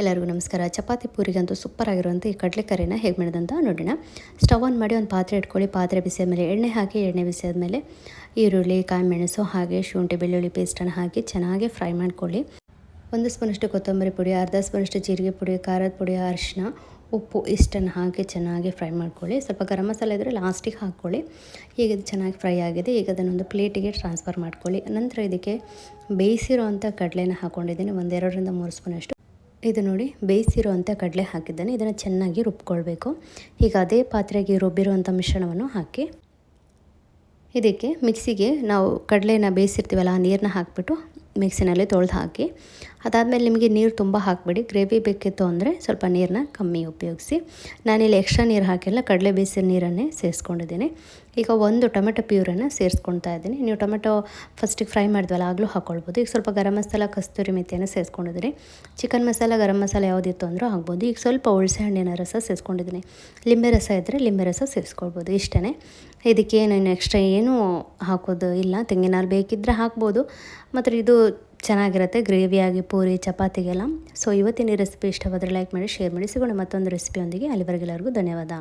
ಎಲ್ಲರಿಗೂ ನಮಸ್ಕಾರ. ಚಪಾತಿ ಪೂರಿಗಂತೂ ಸೂಪರ್ ಆಗಿರುವಂಥ ಈ ಕಡಲೆಕರಿನ ಹೇಗೆ ಮಾಡೋದಂತ ನೋಡೋಣ. ಸ್ಟವ್ ಆನ್ ಮಾಡಿ ಒಂದು ಪಾತ್ರೆ ಇಟ್ಕೊಳ್ಳಿ. ಪಾತ್ರೆ ಬಿಸಿ ಮೇಲೆ ಎಣ್ಣೆ ಹಾಕಿ, ಎಣ್ಣೆ ಬಿಸಿ ಮೇಲೆ ಈರುಳ್ಳಿ ಕಾಯಿ ಮೆಣಸು ಹಾಗೆ ಶುಂಠಿ, ಬೆಳ್ಳುಳ್ಳಿ ಪೇಸ್ಟನ್ನು ಹಾಕಿ ಚೆನ್ನಾಗಿ ಫ್ರೈ ಮಾಡ್ಕೊಳ್ಳಿ. ಒಂದು ಸ್ಪೂನಷ್ಟು ಕೊತ್ತಂಬರಿ ಪುಡಿ, ಅರ್ಧ ಸ್ಪೂನಷ್ಟು ಜೀರಿಗೆ ಪುಡಿ, ಖಾರದ ಪುಡಿ ಅರಿಶಿನ ಉಪ್ಪು ಇಷ್ಟನ್ನು ಹಾಕಿ ಚೆನ್ನಾಗಿ ಫ್ರೈ ಮಾಡ್ಕೊಳ್ಳಿ. ಸ್ವಲ್ಪ ಗರಂ ಮಸಾಲೆ ಇದ್ದರೆ ಲಾಸ್ಟಿಗೆ ಹಾಕ್ಕೊಳ್ಳಿ. ಈಗ ಇದು ಚೆನ್ನಾಗಿ ಫ್ರೈ ಆಗಿದೆ. ಈಗ ಅದನ್ನೊಂದು ಪ್ಲೇಟಿಗೆ ಟ್ರಾನ್ಸ್ಫರ್ ಮಾಡ್ಕೊಳ್ಳಿ. ನಂತರ ಇದಕ್ಕೆ ಬೇಯಿಸಿರೋ ಅಂಥ ಕಡಲೆನ ಹಾಕ್ಕೊಂಡಿದ್ದೀನಿ ಒಂದೆರಡರಿಂದ ಮೂರು ಸ್ಪೂನಷ್ಟು ಇದು ನೋಡಿ ಬೇಯಿಸಿರುವಂಥ ಕಡಲೆ ಹಾಕಿದ್ದಾನೆ. ಇದನ್ನು ಚೆನ್ನಾಗಿ ರುಬ್ಕೊಳ್ಬೇಕು. ಈಗ ಅದೇ ಪಾತ್ರೆಗೆ ರುಬ್ಬಿರುವಂಥ ಮಿಶ್ರಣವನ್ನು ಹಾಕಿ, ಇದಕ್ಕೆ ಮಿಕ್ಸಿಗೆ ನಾವು ಕಡಲೆನ ಬೇಯಿಸಿರ್ತೀವಲ್ಲ ಆ ನೀರನ್ನ ಹಾಕಿಬಿಟ್ಟು ಮಿಕ್ಸಿನಲ್ಲಿ ತೊಳೆದು ಹಾಕಿ ಅದಾದಮೇಲೆ ನಿಮಗೆ ನೀರು ತುಂಬ ಹಾಕಬೇಡಿ. ಗ್ರೇವಿ ಬೇಕಿತ್ತು ಅಂದರೆ ಸ್ವಲ್ಪ ನೀರನ್ನ ಕಮ್ಮಿ ಉಪಯೋಗಿಸಿ. ನಾನಿಲ್ಲಿ ಎಕ್ಸ್ಟ್ರಾ ನೀರು ಹಾಕಿಲ್ಲ, ಕಡಲೆ ಬೇಸಿನ ನೀರನ್ನೇ ಸೇರಿಸ್ಕೊಂಡಿದ್ದೀನಿ. ಈಗ ಒಂದು ಟೊಮೆಟೊ ಪ್ಯೂರನ್ನು ಸೇರಿಸ್ಕೊಳ್ತಾ ಇದ್ದೀನಿ. ನೀವು ಟೊಮೆಟೊ ಫಸ್ಟಿಗೆ ಫ್ರೈ ಮಾಡಿದ್ವಲ್ಲ, ಆಗಲೂ ಹಾಕ್ಕೊಳ್ಬೋದು. ಈಗ ಸ್ವಲ್ಪ ಗರಂ ಮಸಾಲ ಕಸ್ತೂರಿ ಮೆಥಿಯನ್ನು ಸೇರಿಸ್ಕೊಂಡಿದ್ದೀನಿ. ಚಿಕನ್ ಮಸಾಲ, ಗರಂ ಮಸಾಲ ಯಾವುದಿತ್ತು ಅಂದರೂ ಹಾಕ್ಬೋದು. ಈಗ ಸ್ವಲ್ಪ ಹುಳಸೆ ಹಣ್ಣಿನ ರಸ ಸೇರಿಸ್ಕೊಂಡಿದ್ದೀನಿ. ಲಿಂಬೆ ರಸ ಇದ್ದರೆ ಲಿಂಬೆ ರಸ ಸೇರಿಸ್ಕೊಳ್ಬೋದು ಇಷ್ಟೇ ಇದಕ್ಕೆ ಏನು ಎಕ್ಸ್ಟ್ರಾ ಏನೂ ಹಾಕೋದು ಇಲ್ಲ. ತೆಂಗಿನಾರು ಬೇಕಿದ್ದರೆ ಹಾಕ್ಬೋದು. ಮತ್ತು ಇದು ಚೆನ್ನಾಗಿರುತ್ತೆ ಗ್ರೇವಿಯಾಗಿ ಪೂರಿ, ಚಪಾತಿಗೆಲ್ಲ. ಸೊ ಇವತ್ತಿನ ರೆಸಿಪಿ ಇಷ್ಟವಾದರೆ ಲೈಕ್ ಮಾಡಿ ಶೇರ್ ಮಾಡಿ. ಸಿಗೋಣ ಮತ್ತೊಂದು ರೆಸಿಪಿಯೊಂದಿಗೆ ಅಲ್ಲಿವರೆಗೆಲ್ಲರಿಗೂ ಧನ್ಯವಾದ.